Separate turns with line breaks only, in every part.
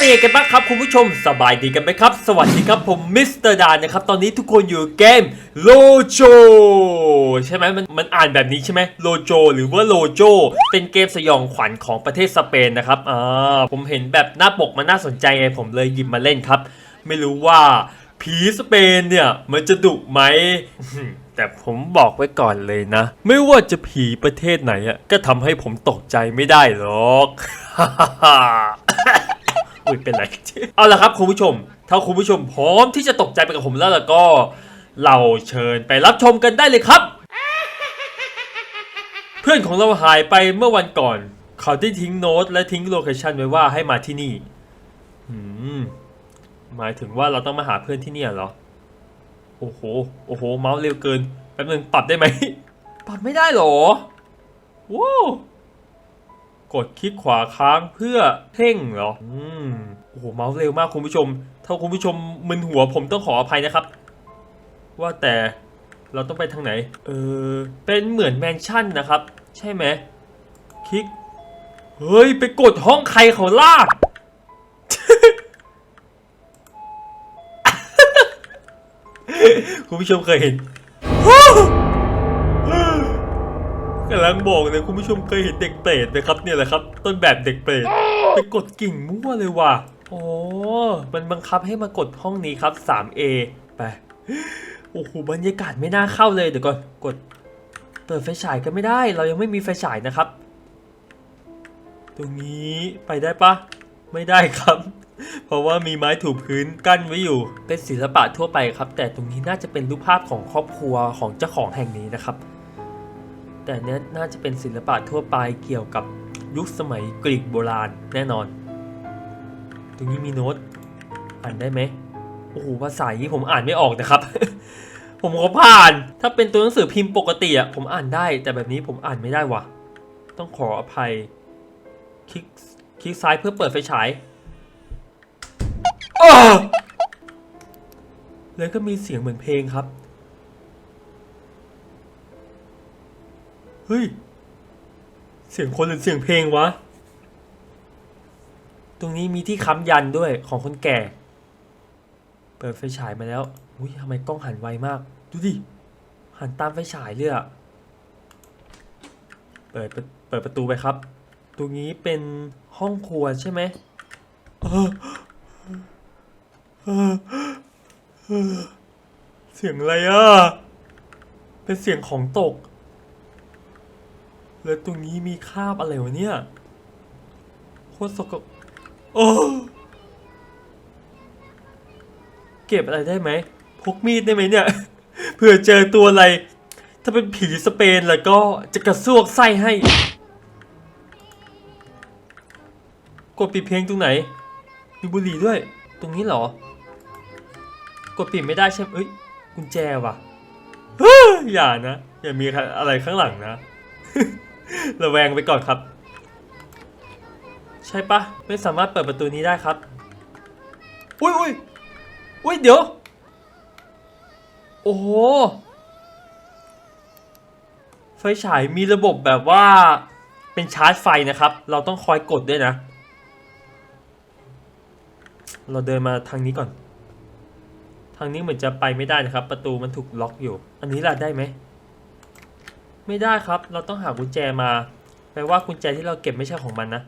เป็นไงกันบ้างครับคุณผู้ชมสบายดีกันไหมครับ สวัสดีครับผมมิสเตอร์ดานนะครับ ตอนนี้ทุกคนอยู่เกมโลโจใช่ไหมมันมันอ่านแบบนี้ใช่ไหมโลโจหรือว่าโลโจเป็นเกมสยองขวัญของประเทศสเปนนะครับอ่าผมเห็นแบบหน้าปกมันน่าสนใจไงผมเลยหยิบมาเล่นครับ ไม่รู้ว่าผีสเปนเนี่ยมันจะดุไหมแต่ผมบอกไว้ก่อนเลยนะ ไม่ว่าจะผีประเทศไหนอะก็ทำให้ผมตกใจไม่ได้หรอก อุ้ยเป็นไร เอาละครับคุณผู้ชม ถ้าคุณผู้ชมพร้อมที่จะตกใจไปกับผมแล้วล่ะก็ เราเชิญไปรับชมกันได้เลยครับ เพื่อนของเราหายไปเมื่อวันก่อน เขาได้ทิ้งโน้ตและทิ้งโลเคชันไว้ว่าให้มาที่นี่อืมหมายถึงว่าเราต้องมาหาเพื่อนที่เนี่ยเหรอ โอ้โห โอ้โห เมาส์เร็วเกิน แป๊บนึงปรับได้ไหม ปรับไม่ได้เหรอว้าว กดคลิกขวาค้างเพื่อเพ่งเหรอ อืม โอ้โห เมาส์เร็วมากคุณผู้ชม ถ้าคุณผู้ชมมึนหัวผมต้องขออภัยนะครับ ว่าแต่เราต้องไปทางไหน เออ เป็นเหมือนแมนชั่นนะครับ ใช่ไหม คลิก เฮ้ย ไปกดห้องใครเขาลากคุณผู้ชมเคยเห็น กำลังบอกเลยคุณผู้ชมเคยเห็นเด็กเปรตไหมครับเนี่ยแหละครับ ต้นแบบเด็กเปรตไปกดกิ่งมั่วเลยว่ะโอ้มันบังคับให้มากดห้องนี้ครับ 3A ไปโอ้โหบรรยากาศไม่น่าเข้าเลยเดี๋ยวก่อนกดเปิดไฟฉายก็ไม่ได้ เรายังไม่มีไฟฉายนะครับ ตรงนี้ไปได้ปะไม่ได้ครับ เพราะว่ามีไม้ถูพื้นกั้นไว้อยู่ เป็นศิลปะทั่วไปครับ แต่ตรงนี้น่าจะเป็นรูปภาพของครอบครัวของเจ้าของแห่งนี้นะครับ แต่เนี้ยน่าจะเป็นศิลปะทั่วไปเกี่ยวกับยุคสมัยกรีกโบราณแน่นอน ตรงนี้มีโน้ตอ่านได้ไหมโอ้โหภาษาอย่างนี้ผมอ่านไม่ออกนะครับ ผมก็ผ่าน ถ้าเป็นตัวหนังสือพิมพ์ปกติอะผมอ่านได้ แต่แบบนี้ผมอ่านไม่ได้วะต้องขออภัย คลิกคลิกซ้ายเพื่อเปิดไฟฉายแล้วก็มีเสียงเหมือนเพลงครับ เฮ้ย เสียงคนหรือเสียงเพลงวะ ตรงนี้มีที่ค้ำยันด้วยของคนแก่ เปิดไฟฉายมาแล้ว อุ้ยทำไมกล้องหันไวมาก ดูดิ หันตามไฟฉายเลยอะเปิดเปิดประตูไปครับ ตรงนี้เป็นห้องครัวใช่ไหมเออเสียงอะไรอะ เป็นเสียงของตก แล้วตรงนี้มีคราบอะไรวะเนี่ยโคตรสกปรกโอ้เก็บอะไรได้ไหมพกมีดได้ไหมเนี่ยเผื่อเจอตัวอะไร ถ้าเป็นผีสเปนแล้วก็จะกระซวกไส้ให้ กดปิดเพลงตรงไหนมีบุหรี่ด้วย ตรงนี้เหรอ กดปิดไม่ได้ใช่ไหมเอ้ยกุญแจว่ะอย่านะ อย่ามีอะไรข้างหลังนะ ระแวงไปก่อนครับ ใช่ปะไม่สามารถเปิดประตูนี้ได้ครับ อุ้ยอุ้ยอุ้ยเดี๋ยว โอ้โห ไฟฉายมีระบบแบบว่าเป็นชาร์จไฟนะครับ เราต้องคอยกดด้วยนะ เราเดินมาทางนี้ก่อน ทางนี้เหมือนจะไปไม่ได้นะครับ ประตูมันถูกล็อกอยู่ อันนี้ล่ะได้ไหม ไม่ได้ครับ เราต้องหากุญแจมา แปลว่ากุญแจที่เราเก็บไม่ใช่ของมันนะ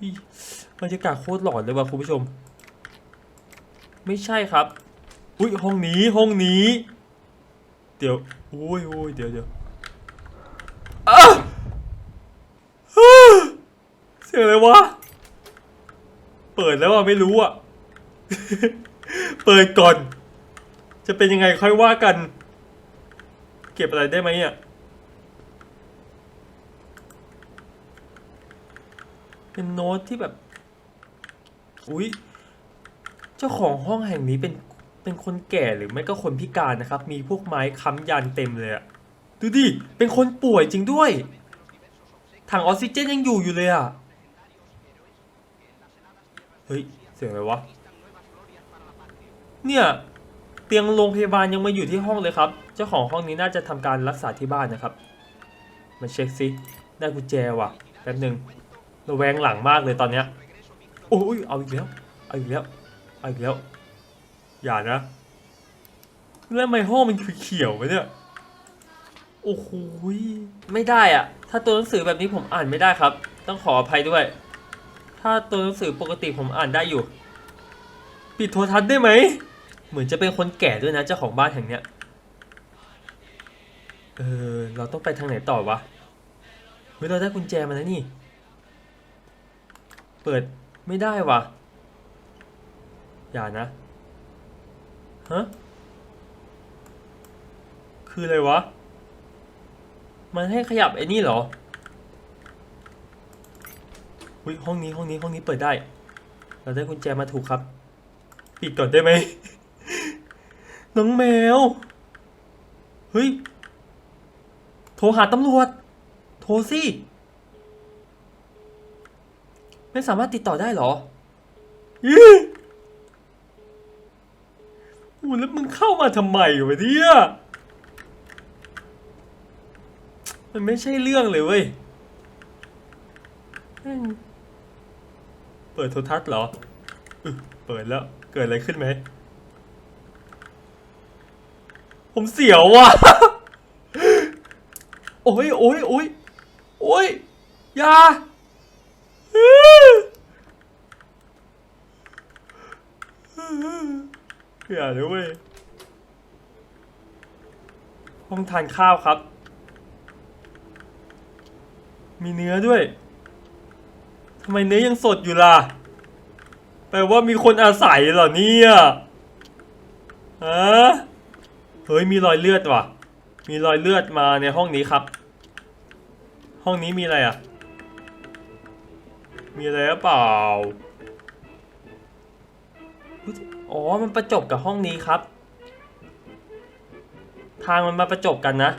อีบรรยากาศโคตรหลอนเลยว่ะคุณผู้ชม ไม่ใช่ครับ อุ้ยห้องนี้ห้องนี้ เดี๋ยวโอ้ยโอ้ยเดี๋ยวเดี๋ยวอ้าอ้าเสียงอะไรวะ เปิดแล้วอะไม่รู้อะ เปิดก่อน จะเป็นยังไงค่อยว่ากัน เก็บอะไรได้ไหมอะเป็นโน้ตที่แบบ อุ๊ยเจ้าของห้องแห่งนี้เป็น เป็นคนแก่หรือไม่ก็คนพิการนะครับ มีพวกไม้ค้ำยันเต็มเลยอะดูดิ เป็นคนป่วยจริงด้วย ถังออกซิเจนยังอยู่อยู่เลยอะเฮ้ย เสียงอะไรวะ เนี่ย เตียงโรงพยาบาลยังมาอยู่ที่ห้องเลยครับ จ้าของห้องนี้น่าจะทำการรักษาที่บ้านนะครับมาเช็คซิได้กุญแจว่ะแป๊บหนึ่งระแวงหลังมากเลยตอนเนี้ยโอ้ยเอาอีกแล้วเอาอีกแล้วเอาอีกแล้วอย่านะแล้วทำไมห้องมันเขียววะเนี่ยโอ้โหยไม่ได้อะถ้าตัวหนังสือแบบนี้ผมอ่านไม่ได้ครับ ต้องขออภัยด้วย ถ้าตัวหนังสือปกติผมอ่านได้อยู่ ปิดโทรทัศน์ได้ไหมเหมือนจะเป็นคนแก่ด้วยนะเจ้าของบ้านแห่งเนี้ย เออ เราต้องไปทางไหนต่อวะ เฮ้ย เราได้กุญแจมาแล้วนี่ เปิดไม่ได้วะอย่านะ ฮะ คืออะไรวะ มันให้ขยับไอ้นี่เหรออุ้ยห้องนี้ห้องนี้ห้องนี้เปิดได้ เราได้กุญแจมาถูกครับ ปิดก่อนได้ไหม น้องแมว เฮ้ย ทรหาตำรวจ โทรสิ ไม่สามารถติดต่อได้เหรอยี่อู้แล้วมึงเข้ามาทำไมวะเนี่ย มันไม่ใช่เรื่องเลยเว้ย เปิดโทรทัศน์เหรอ เปิดแล้ว เกิดอะไรขึ้นไหม ผมเสียวว่ะ โอ้ยโอ้ยโอ้ยโอ้ยอยาอย่าเลยเว้ยห้องทานข้าวครับ มีเนื้อด้วยทำไมเนื้อยังสดอยู่ล่ะ แปลว่ามีคนอาศัยเหรอเนี่ยฮะเฮ้ยมีรอยเลือดว่ะ มีรอยเลือดมาในห้องนี้ครับ ห้องนี้มีอะไรอะ มีอะไรหรือเปล่า อ๋อ มันประจบกับห้องนี้ครับ ทางมันมาประจบกันนะ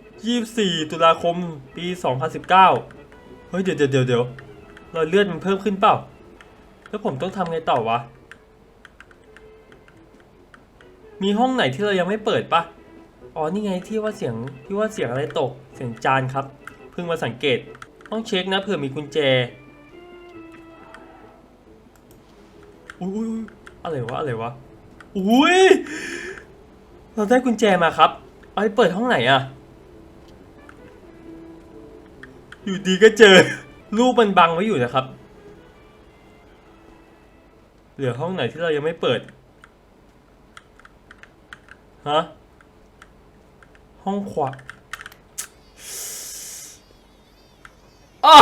24 ตุลาคม ปี 2019 เฮ้ย เดี๋ยวเดี๋ยวเดี๋ยวเดี๋ยวรอยเลือดมันเพิ่มขึ้นเปล่า แล้วผมต้องทำไงต่อวะ มีห้องไหนที่เรายังไม่เปิดปะ อ๋อนี่ไงที่ว่าเสียงที่ว่าเสียงอะไรตกเสียงจานครับ เพิ่งมาสังเกตต้องเช็คนะเผื่อมีกุญแจอุ้ยอะไรวะอะไรวะอุ้ยเราได้กุญแจมาครับเอาไปเปิดห้องไหนอะอยู่ดีก็เจอรูปมันบังไว้อยู่นะครับ เหลือห้องไหนที่เรายังไม่เปิดฮะ ห้องขวาอา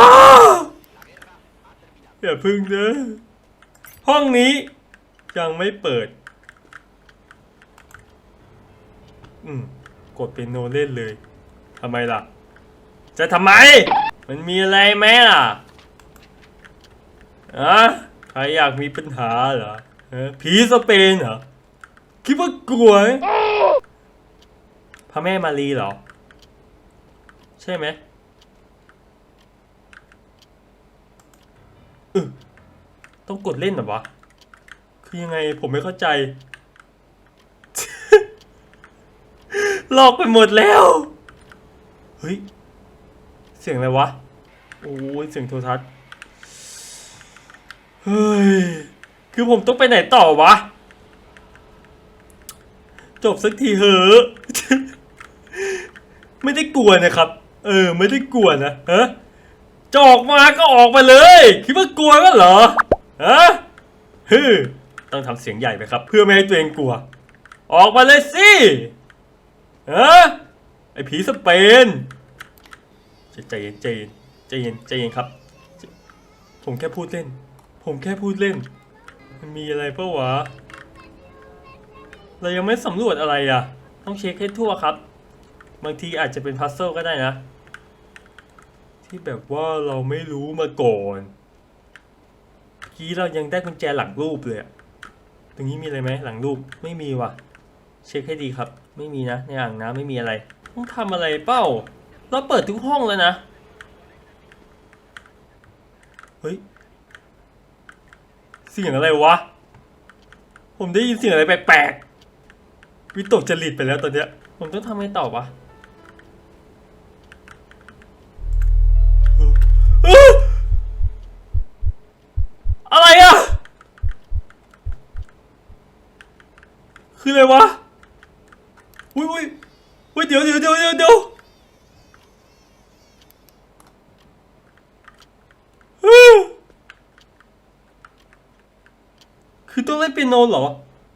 อย่าพึ่งเด้อห้องนี้ ยังไม่เปิด อืม กดเป็นโนเล่นเลยทำไมล่ะ จะทำไม มันมีอะไรไหมล่ะอะใครอยากมีปัญหาเหรอผีสเปนเหรอ คิดว่ากลัวไหม พระแม่มารีเหรอ ใช่ไหมออต้องกดเล่นเหรอวะ คือยังไงผมไม่เข้าใจ หลอกไปหมดแล้ว เฮ้ย เสียงอะไรวะ โอ้ยเสียงโทรทัศน์ เฮ้ย คือผมต้องไปไหนต่อวะ จบสักทีเหอะ ไม่ได้กลัวนะครับ เออ ไม่ได้กลัวนะฮะจะออกมาก็ออกมาเลย คิดว่ากลัวกันเหรอฮะฮึต้องทำเสียงใหญ่ไปครับ เพื่อไม่ให้ตัวเองกลัว ออกมาเลยสิฮะไอผีสเปนใจเย็นใจเย็นใจเย็นใจเย็นครับ ผมแค่พูดเล่น ผมแค่พูดเล่น มันมีอะไรเปล่าวะ เรายังไม่สำรวจอะไรอะ ต้องเช็คให้ทั่วครับ บางทีอาจจะเป็นพัซเซิลก็ได้นะ ที่แบบว่าเราไม่รู้มาก่อนเมื่อกี้เรายังได้กุญแจหลังรูปเลยตรงนี้มีอะไรไหมหลังรูปไม่มีว่ะ เช็คให้ดีครับ ไม่มีนะ ในอ่างน้ำไม่มีอะไรต้องทำอะไรเป้า เราเปิดทุกห้องแล้วนะ เฮ้ย เสียงอะไรวะ ผมได้ยินเสียงอะไรแปลกๆวิตกจริตไปแล้วตอนเนี้ย ผมต้องทำไงต่อวะ คืออะไรวะ อุ้ยอุ้ยอุ้ยเดี๋ยวเดี๋ยวเดี๋ยวเดี๋ยวเดี๋ยวคือต้องเล่นเปียโนเหรอ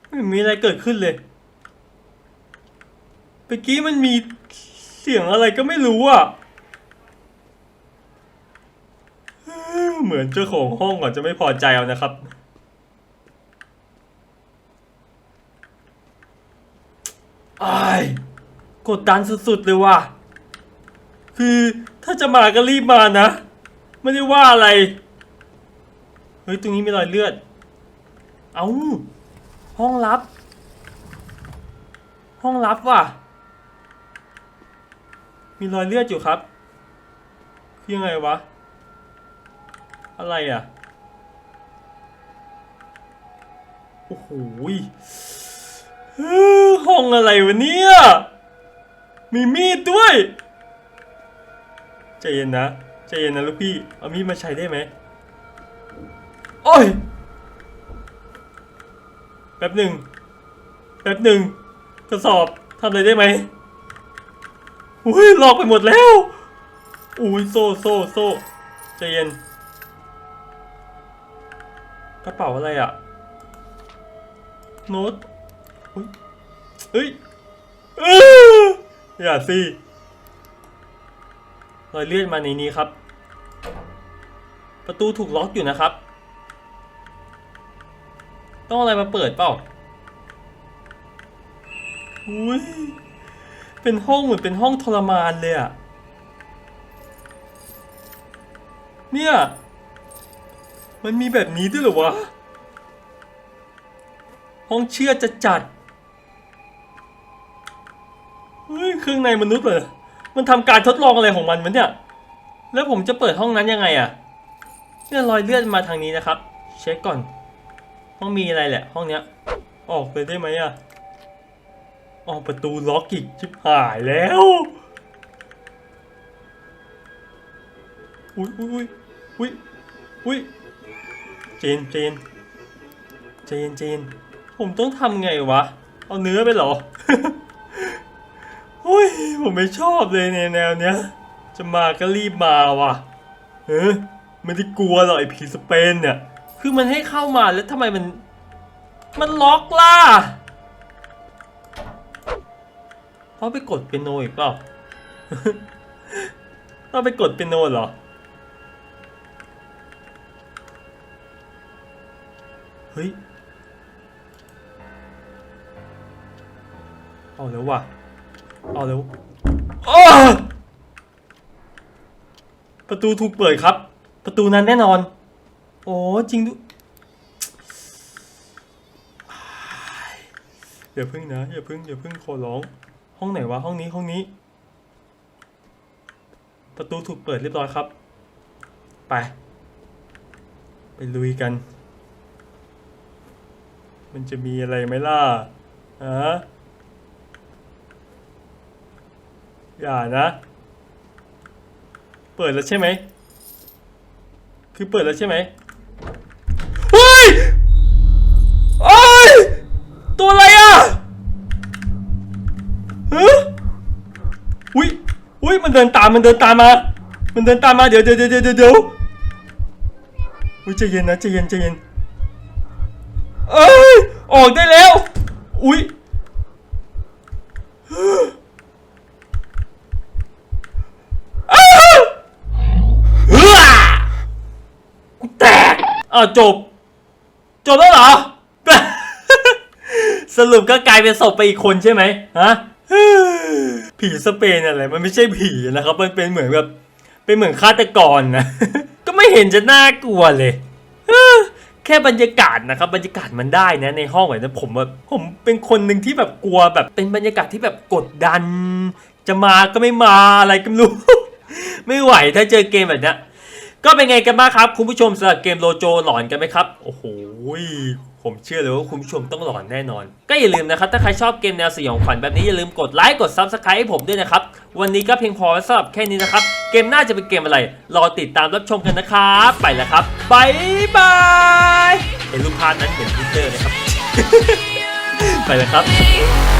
ไม่มีอะไรเกิดขึ้นเลยเมื่อกี้มันมีเสียงอะไรก็ไม่รู้อะ เหมือนเจ้าของห้องก่อนจะไม่พอใจเอานะครับ อายกดดันสุดๆเลยว่ะ คือถ้าจะมาก็รีบมานะ ไม่ได้ว่าอะไร เฮ้ย ตรงนี้มีรอยเลือด เอาห้องลับ ห้องลับว่ะ มีรอยเลือดอยู่ครับ คือยังไงวะ อะไรอะ โอ้โห ยเฮ้องอะไรวะเนี่ย มีมีดด้วย ใจเย็นนะ ใจเย็นนะลูกพี่ เอามีดมาใช้ได้ไหม โอ้ย แป๊บหนึ่ง แป๊บหนึ่งทดสอบทำอะไรได้ไหมอุ้ยหลอกไปหมดแล้ว อุ้ยโซ่โซ่โซ่ใจเย็น กระเป๋าอะไรอะโน้ตเฮ้ย เอ้ออย่าสิรอยเลื่อดมาในนี้ครับ ประตูถูกล็อกอยู่นะครับ ต้องอะไรมาเปิดเปล่าอุ้ยเป็นห้องเหมือนเป็นห้องทรมานเลยอะเนี่ย มันมีแบบนี้ด้วยเหรอวะ ห้องเชื่อจะจัด เครื่องในมนุษย์เหรอมันทำการทดลองอะไรของมันมันเนี่ย แล้วผมจะเปิดห้องนั้นยังไงอะเนี่ยรอยเลือดมาทางนี้นะครับ เช็คก่อน ห้องมีอะไรแหละ ห้องเนี้ย ออกเลยได้ไหมอะออกประตูล็อกอีกชิบหายแล้วอุ้ยอุ้ยอุ้ยอุ้ยเจนเจนเจนเจนผมต้องทำไงวะ เอาเนื้อไปเหรอ ผมไม่ชอบเลยในแนวเนี้ย จะมาก็รีบมาว่ะเออไม่ได้กลัวหรอกไอ้ผีสเปนเนี่ย คือมันให้เข้ามาแล้วทำไมมัน มันล็อกล่ะเพราะไปกดเปียโนอีกเปล่าต้องไปกดเปียโนเหรอ เฮ้ย เอาแล้วว่ะ เอาแล้ว ประตูถูกเปิดครับ ประตูนั้นแน่นอน โอ้จริงด้วยอย่าพึ่งนะอย่าพึ่งอย่าพึ่งขอร้อง ห้องไหนวะห้องนี้ห้องนี้ ประตูถูกเปิดเรียบร้อยครับ ไป ไปลุยกัน มันจะมีอะไรไหมล่ะฮะ อย่านะ เปิดแล้วใช่ไหม คือเปิดแล้วใช่ไหมเฮ้ยเอ้ย ตัวอะไรอะฮะอุ้ยอุ้ยมันเดินตาม มันเดินตามมา มันเดินตามมา เดี๋ยวเดี๋ยวเดี๋ยวเดี๋ยวเดี๋ยวอุ้ยใจเย็นนะใจเย็นใจเย็น เอ้ย ออกได้แล้ว อุ้ย อ้าวเฮ้อกูแตก อ้าวจบ จบแล้วเหรอ สรุปก็กลายเป็นศพไปอีกคนใช่ไหมฮะผีสเปนอะไรมันไม่ใช่ผีนะครับ มันเป็นเหมือนแบบเป็นเหมือนฆาตกรนะ ก็ไม่เห็นจะน่ากลัวเลย แค่บรรยากาศนะครับ บรรยากาศมันได้นะ ในห้องแบบนี้ผมแบบผมเป็นคนหนึ่งที่แบบกลัวแบบเป็นบรรยากาศที่แบบกดดัน จะมาก็ไม่มาอะไรก็ไม่รู้ ไม่ไหวถ้าเจอเกมแบบนี้ ก็เป็นไงกันบ้างครับ คุณผู้ชมสำหรับเกมโลโจหลอนกันไหมครับ โอ้โหผมเชื่อเลยว่าคุณผู้ชมต้องหลอนแน่นอน ก็อย่าลืมนะครับ ถ้าใครชอบเกมแนวสยองขวัญแบบนี้ อย่าลืมกดไลค์กด Subscribe ให้ผมด้วยนะครับ วันนี้ก็เพียงพอสำหรับแค่นี้นะครับ เกมหน้าจะเป็นเกมอะไร รอติดตามรับชมกันนะครับ ไปแล้วครับบายบายเห็นรูปภาพนั้นเหมือนทวิตเตอร์นะครับ ไปแล้วครับ